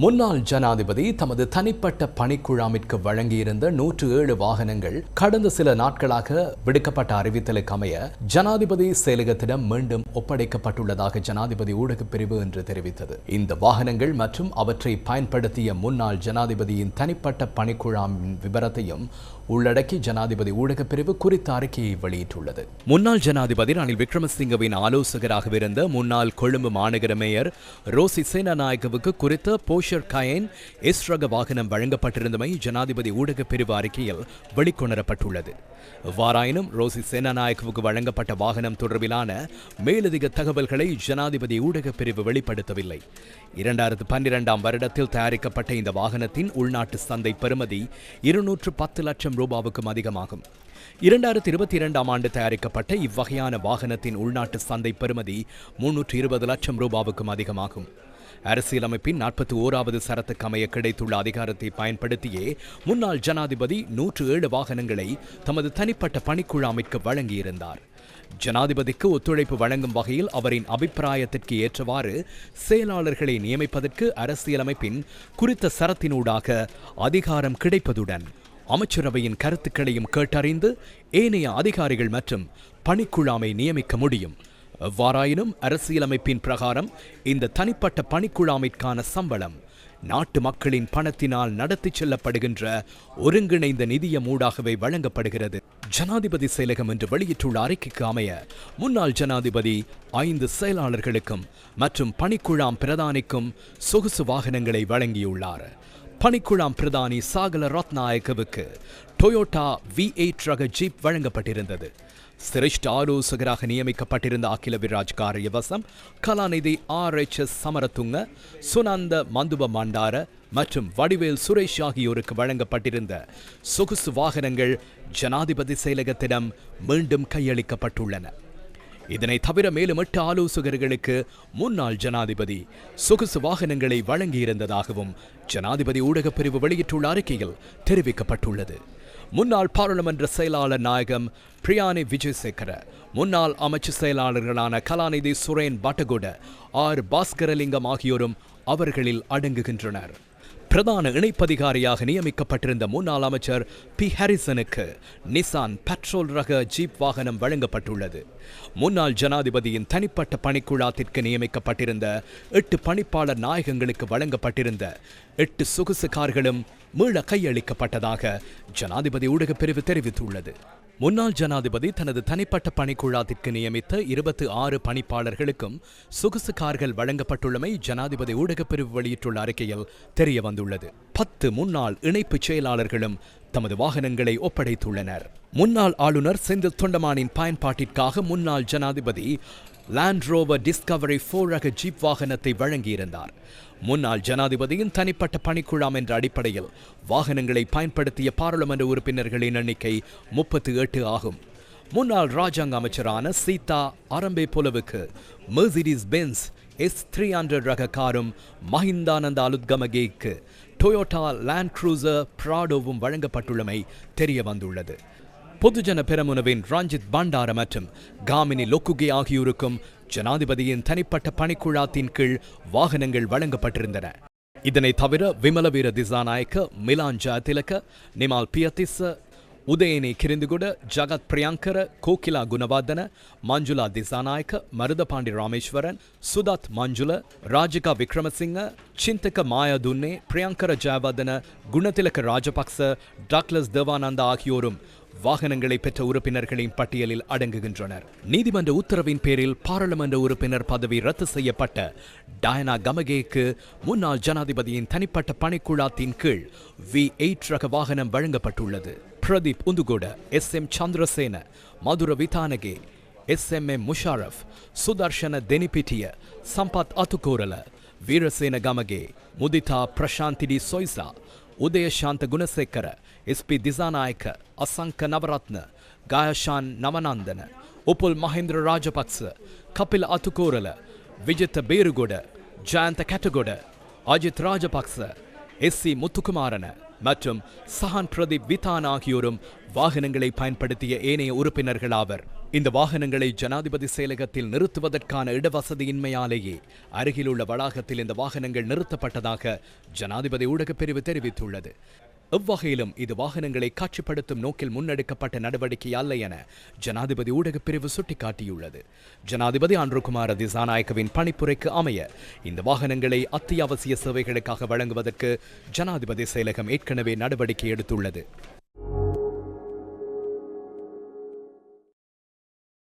முன்னாள் ஜனாதிபதி தமது தனிப்பட்ட பணிக்குழாமிற்கு வழங்கியிருந்த நூற்று ஏழு வாகனங்கள் கடந்த சில நாட்களாக விடுக்கப்பட்ட அறிவித்தலுக்கு அமைய ஜனாதிபதி செயலகத்திடம் மீண்டும் ஒப்படைக்கப்பட்டுள்ளதாக ஜனாதிபதி ஊடகப் பிரிவு என்று தெரிவித்தது. இந்த வாகனங்கள் மற்றும் அவற்றை பயன்படுத்திய முன்னாள் ஜனாதிபதியின் தனிப்பட்ட பணிக்குழாமின் விவரத்தையும் உள்ளடக்கி ஜனாதிபதி ஊடகப் பிரிவு குறித்த அறிக்கையை வெளியிட்டுள்ளது. முன்னாள் ஜனாதிபதி ரணில் விக்ரமசிங்கவின் ஆலோசகராக இருந்த முன்னாள் கொழும்பு மாநகர மேயர் ரோசி சேனநாயகவுக்கு குறித்த போஷர் கயன் எஸ் ரக வாகனம் வழங்கப்பட்டிருந்தமை ஜனாதிபதி ஊடகப் பிரிவு அறிக்கையில் வெளிக்கொணரப்பட்டுள்ளது. எவ்வாறாயினும் ரோசி சேனாநாயகவுக்கு வழங்கப்பட்ட வாகனம் தொடர்பிலான மேலதிக தகவல்களை ஜனாதிபதி ஊடகப் பிரிவு வெளிப்படுத்தவில்லை. இரண்டாயிரத்து பன்னிரெண்டாம் வருடத்தில் தயாரிக்கப்பட்ட இந்த வாகனத்தின் உள்நாட்டு சந்தை பெறுமதி இருநூற்று பத்து லட்சம் ரூபாவுக்கும் அதிகமாகும். இரண்டாயிரத்தி இருபத்தி இரண்டாம் ஆண்டு தயாரிக்கப்பட்ட இவ்வகையான வாகனத்தின் உள்நாட்டு சந்தை பெறுமதி முன்னூற்று இருபது லட்சம் ரூபாவுக்கும் அதிகமாகும். அரசியலமைப்பின் நாற்பத்தி ஓராவது சரத்துக்கு அமைய கிடைத்துள்ள அதிகாரத்தை பயன்படுத்தியே முன்னாள் ஜனாதிபதி நூற்று ஏழு வாகனங்களை தமது தனிப்பட்ட பணிக்குழாமிற்கு வழங்கியிருந்தார். ஜனாதிபதிக்கு ஒத்துழைப்பு வழங்கும் வகையில் அவரின் அபிப்பிராயத்திற்கு ஏற்றவாறு செயலாளர்களை நியமிப்பதற்கு அரசியலமைப்பின் குறித்த சரத்தினூடாக அதிகாரம் கிடைப்பதுடன் அமைச்சரவையின் கருத்துக்களையும் கேட்டறிந்து ஏனைய அதிகாரிகள் மற்றும் பணிக்குழாமை நியமிக்க முடியும். எவ்வாறாயினும் அரசியலமைப்பின் பிரகாரம் இந்த தனிப்பட்ட பணிக்குழாமிற்கான சம்பளம் நாட்டு மக்களின் பணத்தினால் நடத்தி செல்லப்படுகின்ற ஒருங்கிணைந்த நிதியம் ஊடாகவே வழங்கப்படுகிறது. ஜனாதிபதி செயலகம் என்று வெளியிட்டுள்ள அறிக்கைக்கு அமைய முன்னாள் ஜனாதிபதி ஐந்து செயலாளர்களுக்கும் மற்றும் பணிக்குழாம் பிரதானிக்கும் சொகுசு வாகனங்களை வழங்கியுள்ளார். பனிக்குழாம் பிரதானி சாகல ரத்நாயக்கவுக்கு டொயோட்டா வி எயிட் ரக ஜீப் வழங்கப்பட்டிருந்தது. சிரேஷ்ட ஆலோசகராக நியமிக்கப்பட்டிருந்த அகில விராஜ் காரியவசம் கலாநிதி R H S Samarathunga Sunanda Manthupa Mandara மற்றும் வடிவேல் சுரேஷ் ஆகியோருக்கு வழங்கப்பட்டிருந்த சொகுசு வாகனங்கள் ஜனாதிபதி செயலகத்திடம் மீண்டும் கையளிக்கப்பட்டுள்ளன. இதனை தவிர மேலும் எட்டு ஆலோசகர்களுக்கு முன்னாள் ஜனாதிபதி சொகுசு வாகனங்களை வழங்கியிருந்ததாகவும் ஜனாதிபதி ஊடகப் பிரிவு வெளியிட்டுள்ள அறிக்கையில் தெரிவிக்கப்பட்டுள்ளது. முன்னாள் பாராளுமன்ற செயலாளர் நாயகம் பிரியானி விஜயசேகர முன்னாள் அமைச்சு செயலாளர்களான கலாநிதி சுரேன் பட்டகுட ஆர். பாஸ்கரலிங்கம் ஆகியோரும் அவர்களில் அடங்குகின்றனர். பிரதான இணைப்பதிகாரியாக நியமிக்கப்பட்டிருந்த முன்னாள் அமைச்சர் பி. ஹாரிசனுக்கு நிசான் பெட்ரோல் ரக ஜீப் வாகனம் வழங்கப்பட்டுள்ளது. முன்னாள் ஜனாதிபதியின் தனிப்பட்ட பணிக்குழாத்திற்கு நியமிக்கப்பட்டிருந்த எட்டு பணிப்பாளர் நாயகங்களுக்கு வழங்கப்பட்டிருந்த எட்டு சொகுசு கார்களும் மீள கையளிக்கப்பட்டதாக ஜனாதிபதி ஊடகப்பிரிவு தெரிவித்துள்ளது. முன்னாள் ஜனாதிபதி தனது தனிப்பட்ட பணிக்குழாத்திற்கு நியமித்த இருபத்தி ஆறு பணிப்பாளர்களுக்கும் சொகுசு கார்கள் வழங்கப்பட்டுள்ளமை ஜனாதிபதி ஊடகப் பிரிவு வெளியிட்டுள்ள அறிக்கையில் தெரிய வந்துள்ளது பத்து முன்னாள் இணைப்பு செயலாளர்களும் தமது வாகனங்களை ஒப்படைத்துள்ளனர். முன்னாள் ஆளுநர் செந்தில் தொண்டமானின் பயன்பாட்டிற்காக முன்னாள் ஜனாதிபதி லேண்ட் ரோவர் டிஸ்கவரி ஃபோர் ரக ஜீப் வாகனத்தை வழங்கியிருந்தார். முன்னாள் ஜனாதிபதியின் தனிப்பட்ட பணிக்குழாம் என்ற அடிப்படையில் வாகனங்களை பயன்படுத்திய பாராளுமன்ற உறுப்பினர்களின் எண்ணிக்கை முப்பத்து எட்டு ஆகும். முன்னாள் ராஜாங்க அமைச்சரான சீதா அரம்பே புலவுக்கு Mercedes Benz S three hundred ரக காரும் மஹிந்தானந்த அலுத்கமகேக்கு டொயோட்டா லேண்ட் க்ரூசர் பிராடோவும் வழங்கப்பட்டுள்ளமை தெரிய வந்துள்ளது பொதுஜன பெரமுனவின் ரஞ்சித் பண்டார மற்றும் காமினி லொக்குகே ஆகியோருக்கும் ஜனாதிபதியின் தனிப்பட்ட பணிக்குழாத்தின் கீழ் வாகனங்கள் வழங்கப்பட்டிருந்தன. இதனை தவிர விமலவீர திசாநாயக்க மிலான் திலக நிமால் பியத்திச ಉದಯನೇ ಕಿರಿಂದಿಗುಡ ஜகத் ಪ್ರಿಯಾಂಕರ கோகிலா ಗುಣವಾದನ மஞ்சுலா ದಿಸಾನಾಯಕ மருதபாண்டி ராமேஸ்வரன் சுதாத் ಮಂಜುಲ ராஜிகா ವಿಕ್ರಮಸಿಂಗ சிந்தக ಮಾಯಾ ದುನ್ನೆ ಪ್ರಿಯಾಂಕರ ಜಯವರ್ಧನ குணத்திலக்க ராஜபக்ச டாக்லஸ் தேவானந்தா ஆகியோரும் வாகனங்களை பெற்ற உறுப்பினர்களின் பட்டியலில் அடங்குகின்றனர். நீதிமன்ற உத்தரவின் பேரில் பாராளுமன்ற உறுப்பினர் பதவி ரத்து செய்யப்பட்ட டயனா கமகேக்கு முன்னாள் ஜனாதிபதியின் தனிப்பட்ட பணிக்குழாத்தின் கீழ் வி எயிட் ரக வாகனம் வழங்கப்பட்டுள்ளது. Pradeep Undugoda S M Chandrasena Madura Withanage S M M Musharaf Sudarshana Denipitiya Sampath Athukorala Weerasena Gamage Mudita ಪ್ರಶಾಂತಿಡಿ Soysa Udayashantha Gunasekara S P Dissanayake Asanka Navaratne Gayashan Navanandana Upul Mahendra Rajapaksa Kapil Athukorala Vijitha Berugoda Jayantha Ketagoda Ajith Rajapaksa S C Muthukumarana மற்றும் சஹான் பிரதீப் விதான் ஆகியோரும் வாகனங்களை பயன்படுத்திய ஏனைய உறுப்பினர்கள் ஆவர் இந்த வாகனங்களை ஜனாதிபதி செயலகத்தில் நிறுத்துவதற்கான இடவசதியின்மையாலேயே அருகிலுள்ள வளாகத்தில் இந்த வாகனங்கள் நிறுத்தப்பட்டதாக ஜனாதிபதி ஊடகப் பிரிவு தெரிவித்துள்ளது. எவ்வகையிலும் இது வாகனங்களை காட்சிப்படுத்தும் நோக்கில் முன்னெடுக்கப்பட்ட நடவடிக்கை அல்ல என ஜனாதிபதி ஊடகப் பிரிவு சுட்டிக்காட்டியுள்ளது. ஜனாதிபதி அன்ருகுமார திசாநாயக்கவின் பணிப்புரைக்கு அமைய இந்த வாகனங்களை அத்தியாவசிய சேவைகளுக்காக வழங்குவதற்கு ஜனாதிபதி செயலகம் ஏற்கனவே நடவடிக்கை எடுத்துள்ளது.